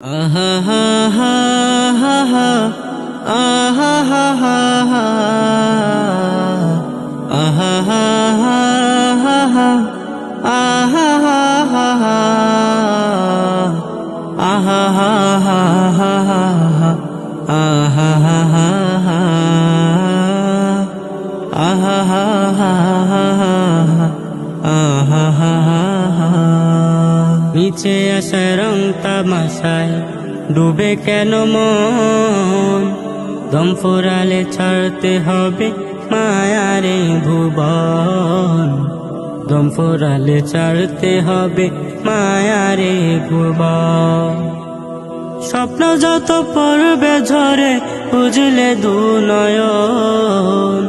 啊哈哈哈哈哈啊哈哈哈哈 নিচে আসে রং তামাশায়। ডুবে কেন মন? দম ফুরালে ছাড়তে হবে মায়ারে ভুবন। দম ফুরালে ছাড়তে হবে মায়ারে ভুবন। স্বপ্ন যত পড়বে ঝরে, বুঝলে দু নয়ন।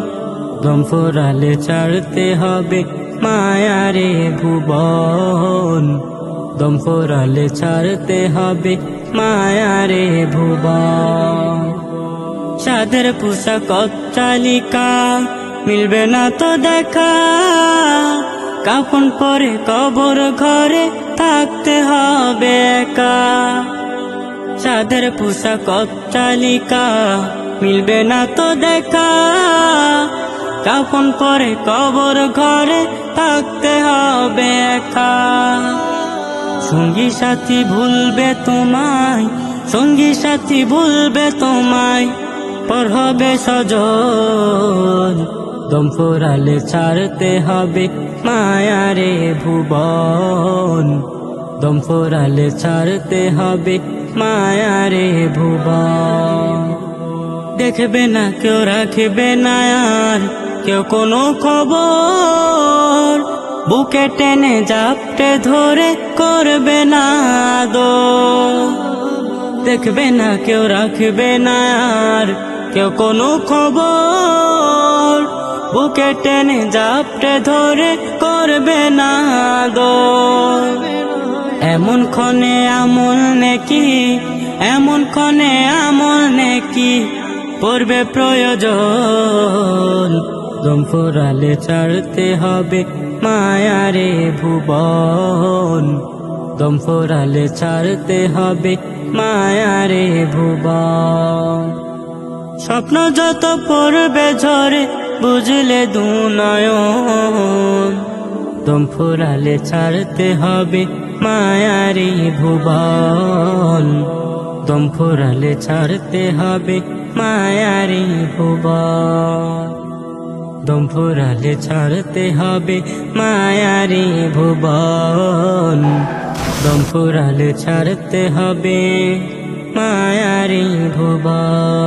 দম ফুরালে ছাড়তে হবে মায়ারে ভুবন। দম ফুরালে ছাড়তে হবে মায়ারে ভুবন সাদের পোশাক চালিকা মিলবে না তো দেখা। কাপন পরে কবর ঘরে থাকতে হবে একা। সাদের পোশাক চালিকা মিলবে না তো দেখা। কাপন পরে কবর ঘরে থাকতে হবে একা। সঙ্গী সাথী ভুলবে তোমায়, সঙ্গী সাথী ভুলবে তোমায় পর হবে সজন ছাড়তে হবে মায়ারে ভুবন। দম ছাড়তে হবে মায়ারে ভুবন। দেখবে না, কেউ রাখবে না আর, কেউ কোনো খবর। বুকে টেনে জাপটে ধরে করবে না দো দেখবে না, কেউ রাখবে না আর কেউ কোনো খবর। বুকে টেনে জাপটে ধরে করবে না দো এমন ক্ষণে আমল নেকি, এমন ক্ষণে আমল নেকি, পড়বে প্রয়োজন। দম ফুরালে ছাড়তে হবে। মায়ারে ভুবন, দম ফুরালে ছাড়তে হবে মায়ারে ভুবন। স্বপ্ন যত পড়বে ঝরে বুঝলে দু নয়ন দম ফুরালে ছাড়তে হবে মায়ারে ভুবন। দম ফুরালে ছাড়তে হবে মায়ারি ভুবন। দম ফুরালে ছাড়তে হবে মায়ারি ভুবন। দম ফুরালে ছাড়তে হবে মায়ারি ভুবন।